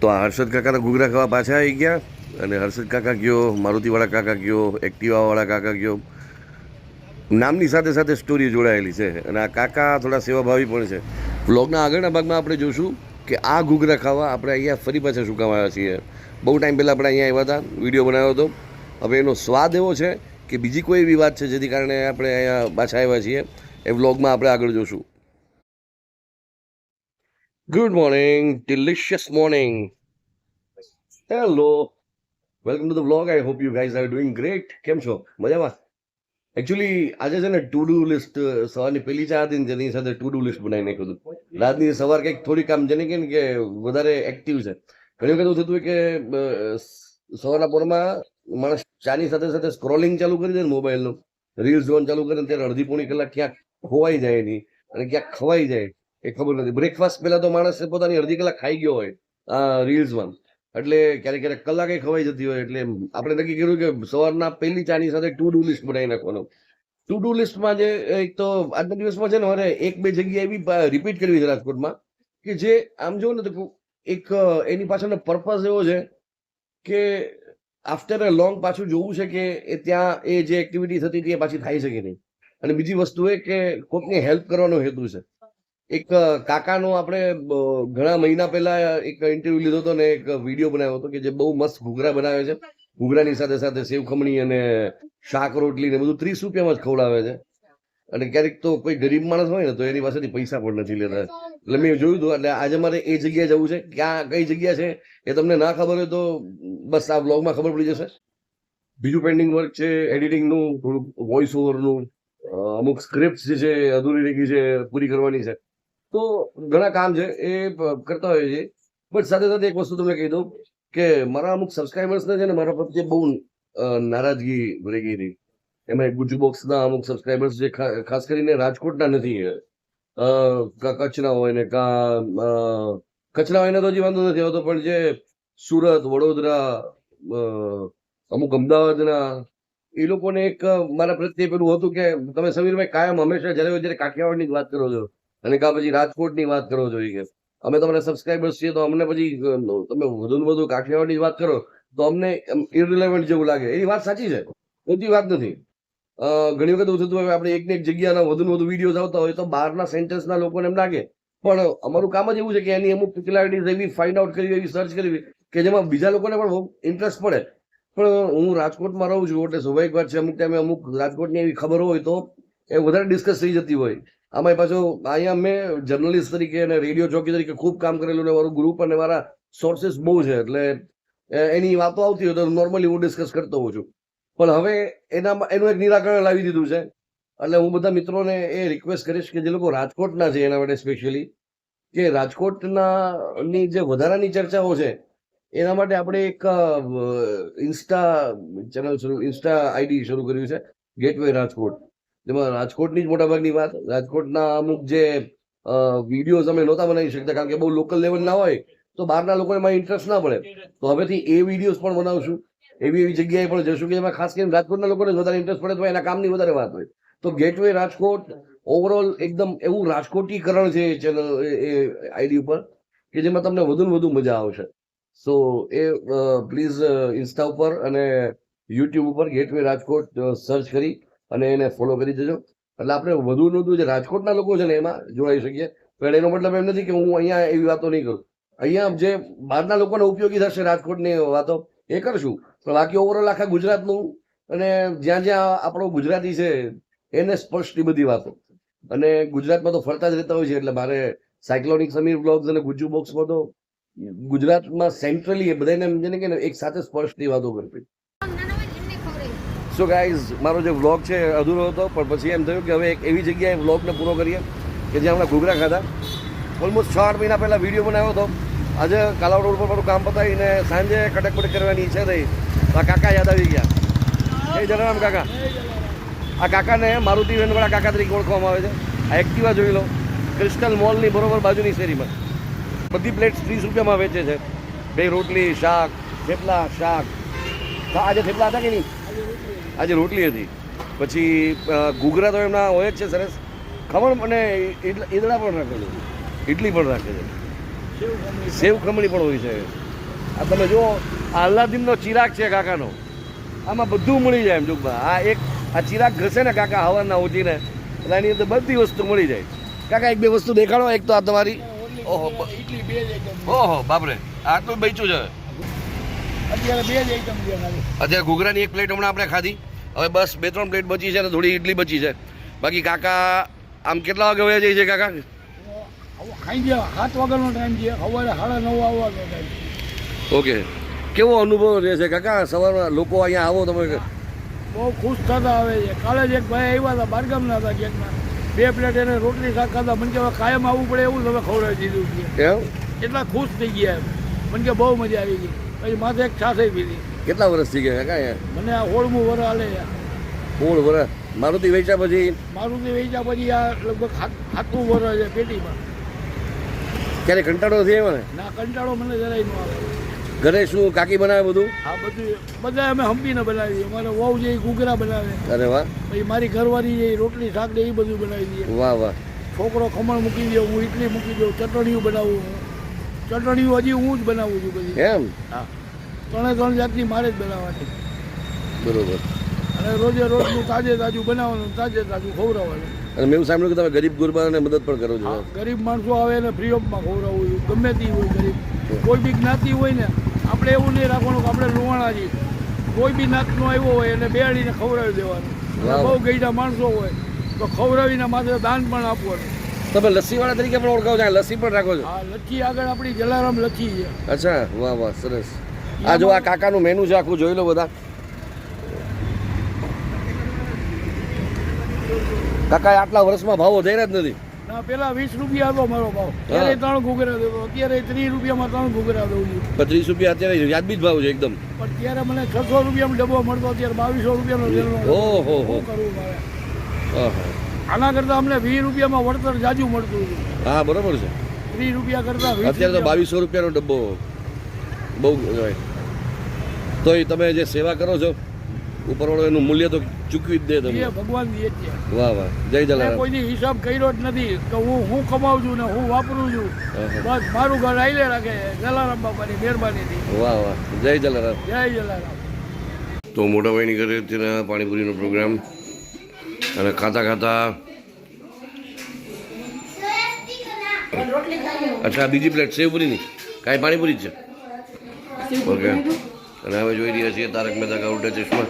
તો આ હર્ષદ કાકાના ઘૂઘરા ખાવા પાછા આવી ગયા અને હર્ષદ કાકા ગયો, મારુતિવાળા કાકા ગયો, એક્ટિવાવાળા કાકા ગયો. નામની સાથે સાથે સ્ટોરી જોડાયેલી છે અને આ કાકા થોડા સેવાભાવી પણ છે. વ્લોગના આગળના ભાગમાં આપણે જોશું કે આ ઘૂઘરા ખાવા આપણે અહીંયા ફરી પાછા શું આવ્યા છીએ. બહુ ટાઈમ પહેલાં આપણે અહીંયા આવ્યા હતા, વીડિયો બનાવ્યો હતો. હવે એનો સ્વાદ એવો છે કે બીજી કોઈ એવી વાત છે જેથી કારણે આપણે અહીંયા પાછા આવ્યા છીએ. એ વ્લોગમાં આપણે આગળ જોશું. Good morning delicious morning hello welcome to the vlog I hope you guys are doing great કેમ છો મજામાં એકચ્યુઅલી આજે છે ને ટુ ડુ લિસ્ટ સવારની પહેલી ચા હતી ને સાથે ટુ ડુ લિસ્ટ બનાવી નાખ્યું હતું રાતની સવાર કંઈક થોડી કામ જેને કે કે વધારે એક્ટિવ છે ઘણી વખત એવું થતું કે સવારના પોરમાં માણસ ચાની સાથે સાથે સ્ક્રોલિંગ ચાલુ કરી દે ને મોબાઈલનું રીલ્સ જોવાનું ચાલુ કરે ને ત્યારે અડધી પોણી કલાક ક્યાંક ખોવાઈ જાય એની અને ક્યાંક ખવાઈ જાય એ ખબર નથી. બ્રેકફાસ્ટ પહેલા તો માણસ પોતાની અડધી કલાક ખાઈ ગયો હોય રીલ્સમાં એટલે ક્યારેક ક્યારેક કલાકે ખવાઈ જતી હોય, એટલે આપણે નક્કી કર્યું કે સવારના પહેલી ચાની સાથે ટુ ડુ લિસ્ટ બનાવી નાખવાનું. ટુ ડુ લિસ્ટમાં જે એક તો આજના દિવસમાં છે ને, મારે એક બે જગ્યાએ એવી રિપીટ કરવી છે રાજકોટમાં, કે જે, આમ જોઉં ને તો એક એની પાછળનો પર્પઝ એવો છે કે આફ્ટર અ લોંગ પાછું જોવું છે કે એ ત્યાં, એ જે એક્ટિવિટી થતી હતી એ પાછી થાય છે કે નહીં. અને બીજી વસ્તુ એ કે કોઈકને હેલ્પ કરવાનો હેતુ છે. એક કાકાનો આપણે ઘણા મહિના પહેલા એક ઇન્ટરવ્યુ લીધો હતો ને એક વીડિયો બનાવ્યો હતો કે જે બહુ મસ્ત ઘૂઘરા બનાવે છે. ઘૂઘરાની સાથે સાથે સેવ ખમણી અને શાક રોટલી ને બધું ત્રીસ રૂપિયામાં જ ખવડાવે છે. અને ક્યારેક તો કોઈ ગરીબ માણસ હોય ને તો એની પાસેથી પૈસા પણ નથી લેતા. એટલે મેં જોયું હતું, એટલે આજે મારે એ જગ્યાએ જવું છે. ક્યાં, કઈ જગ્યા છે એ તમને ના ખબર હોય તો બસ આ બ્લોગમાં ખબર પડી જશે. બીજું પેન્ડિંગ વર્ક છે એડિટિંગનું થોડુંક વોઇસ ઓવરનું અમુક સ્ક્રિપ્ટ જે છે, અધૂરી રહી ગઈ છે, પૂરી કરવાની છે. તો ઘણા કામ છે એ કરતા હોય છે. બટ સાથે સાથે એક વસ્તુ તમને કહી દઉં કે મારા અમુક સબસ્ક્રાઈબર્સને છે ને મારા પ્રત્યે બહુ નારાજગી ભરી ગઈ હતી. એમાં ગુજુ બોક્સના અમુક સબસ્ક્રાઈબર્સ જે ખાસ કરીને રાજકોટના નથી કચ્છના હોય ને કા કચ્છના હોય ને તો હજી વાંધો નથી આવતો, પણ જે સુરત, વડોદરા અમુક અમદાવાદના, એ લોકોને એક મારા પ્રત્યે પેલું હતું કે તમે સમીરભાઈ કાયમ હંમેશા જ્યારે જયારે કાઠિયાવાડની જ વાત કરો છો. અને કા પછી રાજકોટની વાત કરો જોઈએ અમે તમારા સબસ્ક્રાઈબર્સ છીએ તો અમને પછી તમે વધુ ને વધુ કાઠિયાવાડની વાત કરો, તો અમને ઇરિલેવન્ટ જેવું લાગે. એની વાત સાચી છે. બધી વાત નથી. ઘણી વખત એવું થતું હોય આપણે એકને એક જગ્યાના વધુ ને વધુ વિડીયોઝ આવતા હોય તો બહારના સેન્ટર્સના લોકોને એમ લાગે. પણ અમારું કામ જ એવું છે કે એની અમુક પિક્યુલારિટીઝ એવી ફાઇન્ડ આઉટ કરવી, એવી સર્ચ કરવી કે જેમાં બીજા લોકોને પણ બહુ ઇન્ટરેસ્ટ પડે. પણ હું રાજકોટમાં રહું છું એટલે સ્વાભાવિક વાત છે, અમુક ટાઈમે અમુક રાજકોટની એવી ખબર હોય તો એ વધારે ડિસ્કસ થઈ જતી હોય. આમાં પાછું અહીંયા મેં જર્નલિસ્ટ તરીકે અને રેડિયો જોકી તરીકે ખૂબ કામ કરેલું ને મારું ગ્રુપ અને મારા સોર્સિસ બહુ છે, એટલે એની વાતો આવતી હોય તો નોર્મલી હું ડિસ્કસ કરતો હોઉં છું. પણ હવે એના એનું એક નિરાકરણ લાવી દીધું છે. એટલે હું બધા મિત્રોને એ રિક્વેસ્ટ કરીશ કે જે લોકો રાજકોટના છે એના માટે સ્પેશિયલી કે રાજકોટના ની જે વધારાની ચર્ચાઓ છે, એના માટે આપણે એક ઇન્સ્ટા ચેનલ શરૂ, ઇન્સ્ટા આઈડી શરૂ કર્યું છે ગેટવે રાજકોટ. જેમાં રાજકોટની જ મોટાભાગની વાત, રાજકોટના અમુક જે વિડીયોઝ અમે નહોતા બનાવી શકતા, કારણ કે બહુ લોકલ લેવલ ના હોય, તો બહારના લોકોને એમાં ઇન્ટરેસ્ટ ના પડે. તો હવેથી એ વિડીયોઝ પણ બનાવશું. એવી એવી જગ્યાએ પણ જશું કે જેમાં ખાસ કરીને રાજકોટના લોકોને વધારે ઇન્ટરેસ્ટ પડે તો એના કામની વધારે વાત હોય. તો ગેટવે રાજકોટ ઓવરઓલ એકદમ એવું રાજકોટીકરણ છે ચેનલ એ આઈડી ઉપર, કે જેમાં તમને વધુ ને વધુ મજા આવશે. સો એ પ્લીઝ ઇન્સ્ટા ઉપર અને યુટ્યુબ ઉપર ગેટવે રાજકોટ સર્ચ કરી. અને એને ફોલો કરી દેજો. એટલે આપણે વધુ વધુ જે રાજકોટના લોકો છે ને એમાં જોડાઈ શકીએ. પણ એનો મતલબ એમ નથી કે હું અહીંયા એવી વાતો નહીં કરું. અહીંયા જે બહારના લોકોને ઉપયોગી થશે રાજકોટની વાતો, એ કરશું. પણ બાકી ઓવરઓલ આખા ગુજરાતનું અને જ્યાં જ્યાં આપણો ગુજરાતી છે, એને સ્પષ્ટ બધી વાતો. અને ગુજરાતમાં તો ફરતા જ રહેતા હોય છે, એટલે મારે સાયક્લોનિક સમીર બ્લોગ્સ અને ગુજ્જુ બોક્સમાં તો ગુજરાતમાં સેન્ટ્રલી એ બધાને છે ને કે એક સાથે સ્પર્શની વાતો કરવી. સો ગાઈઝ મારો જે વ્લોગ છે, અધૂરો હતો, પણ પછી એમ થયું કે હવે એક એવી જગ્યાએ વ્લોગને પૂરો કરીએ કે જ્યાં હમણાં ઘૂઘરા ખાધા. ઓલમોસ્ટ છ આઠ મહિના પહેલાં વીડિયો બનાવ્યો હતો. આજે કાલાવ રોડ પર મારું કામ પતાવીને સાંજે કટક બટક કરવાની ઈચ્છા થઈ. આ કાકા યાદ આવી ગયા. એ જલારામ કાકા. આ કાકાને મારુતિ વેનવાળા કાકા તરીકે ઓળખવામાં આવે છે. આ એક્ટિવા જોઈ લો. ક્રિસ્ટલ મોલની બરોબર બાજુની શેરીમાં. બધી પ્લેટ ત્રીસ રૂપિયામાં વેચે છે. બે રોટલી, શાક, થેપલા, શાક. આજે થેપલા હતા કે નહીં? આજે રોટલી હતી. પછી ઘૂઘરા તો એમના હોય જ છે સરસ. ખમણ અને ઈદડા પણ રાખેલું ઇડલી પણ રાખે છે. સેવ ખમણી પણ હોય છે. આ તમે જુઓ આ અલ્લાદીનનો ચિરાગ છે કાકાનો. આમાં બધું મળી જાય એમ ટૂંકમાં આ એક, આ ચિરાગ ઘસે ને કાકા હવાના ઉઠીને. એટલે એની અંદર બધી વસ્તુ મળી જાય. કાકા, એક બે વસ્તુ દેખાડો, એક તો આ તમારી. ઓહો ઓહો, બાપરે. આટલું બેચું છે. અત્યારે બે જ આઈટમ છે ખાલી. અત્યારે ઘૂઘરાની એક પ્લેટ હમણાં આપણે ખાધી. હવે બસ બે ત્રણ પ્લેટ બચી છે ને થોડી ઇડલી બચી છે. બાકી કાકા આમ કેટલા વાગે વયા જાય છે કાકા? ખાઈ ગયા સાત વાગ્યાનો ટાઈમ છે. સવારે સાડા નવ આવવાનો ટાઈમ ઓકે. કેવો અનુભવ રહેશે કાકા? સવારમાં લોકો અહીંયા આવો તમે બહુ ખુશ થતા આવે છે. કાલે જ એક ભાઈ આવ્યા હતા બારગામના હતા કેકમાં બે પ્લેટ એને રોટલી શાક ખાતા મને કે હવે કાયમ આવવું પડે એવું તમે ખવડાવી દીધું છે. એટલા ખુશ થઈ ગયા મને કે બહુ મજા આવી ગઈ. પછી માથે એક છાશે પીધી કેટલા વર્ષ થઈ ગયા કાંઈ? મને આ હોળમું વર હાલે છે. વર મારુતિ વેચ્યા પછી? મારુતિ વેચ્યા પછી આ લગભગ સાતમું વર છે પેટીમાં. ક્યારે કંટાળો થઈ આવ્યો ને કંટાળો મને જરાય ન આવે. ઘરે શું કાકી બનાવે બધું? આ બધું બધા અમે હંપીને બનાવી અમારે વહુ જે ઘૂઘરા બનાવે. અરે વાહ. પછી મારી ઘરવાળી જે રોટલી શાક ને એ બધું બનાવી દઈએ વાહ વાહ. છોકરો ખમણ મૂકી દો હું ઇડલી મૂકી દઉં ચટણીઓ બનાવું ચટણીઓ હજી હું જ બનાવું છું બધી. એમ? હા. ત્રણે ત્રણ જાતની મારે જ બનાવવાની. બરોબર. અને રોજે રોજનું તાજે તાજું બનાવવાનું તાજે તાજું ખવડાવવાનું. અને મેં સાંભળ્યું કે તમે ગરીબ ગુરબાને મદદ પણ કરો છો. ગરીબ માણસો આવે એને ફ્રી ઓફમાં ખવડાવવું છું ગમે તે હોય ગરીબ. કોઈ બી જ્ઞાતિ હોય ને આપણે એવું નહીં રાખવાનું કે આપણે લુવાણા છીએ કોઈ બી નાતનો આવ્યો હોય એને બેહાડીને ખવડાવી દેવાનું. બહુ ગઈડા માણસો હોય તો ખવડાવીને માથે દાન પણ આપવાનું. તમે લસ્સીવાળા તરીકે પણ ઓળખાવો છો? લસ્સી પણ રાખો છો? લચ્છી આગળ આપણી જલારામ લચ્છી છે. અચ્છા વાહ વાહ સરસ. આ જો આ કાકાનું મેનુ છે આખું જોઈ લો બધા. કાકા આટલા વર્ષમાં ભાવ વધાર્યા જ નથી. ના પેલા વીસ રૂપિયા હતો મારો ભાવ. ત્યારે ત્રણ ઘૂઘરા દેતો અત્યારે ત્રીસ રૂપિયામાં ત્રણ ઘૂઘરા દઉં છું. પચીસ રૂપિયા અત્યારે યાદબી જ ભાવ છે એકદમ. પણ ત્યારે મને છસો રૂપિયામાં ડબ્બો મળતો અત્યારે બાવીસો રૂપિયાનો ઓહો હો. શું કરવું મારે. આના કરતાં અમને વીસ રૂપિયામાં વળતર જાજુ મળતું હતું. હા બરોબર છે. ત્રીસ રૂપિયા કરતાં અત્યારે તો બાવીસો રૂપિયાનો ડબ્બો બહુ તો એ તમે જે સેવા કરો છો ઉપરવાળો એનું મૂલ્ય તો ચૂકવી જ દે તમે ભગવાન દે છે. વાહ વાહ. જય જલારામ. કોઈની હિસાબ કર્યો જ નથી કે હું હું કમાઉં છું ને હું વાપરું છું. બસ મારું ઘર આઈલે રાખે જલારામ બાપાની મહેરબાનીથી. વાહ વાહ. જય જલારામ. જય જલારામ. તો મોટા ભાઈની ઘરે અત્યારે પાણીપુરીનો પ્રોગ્રામ અને ખાતા ખાતા અચ્છા બીજી પ્લેટ સેવપુરીની કાંઈ પાણીપુરી જ છે ઓકે. અને હવે જોઈ રહ્યા છીએ તારક મહેતા કા ઉલ્ટા ચશ્મા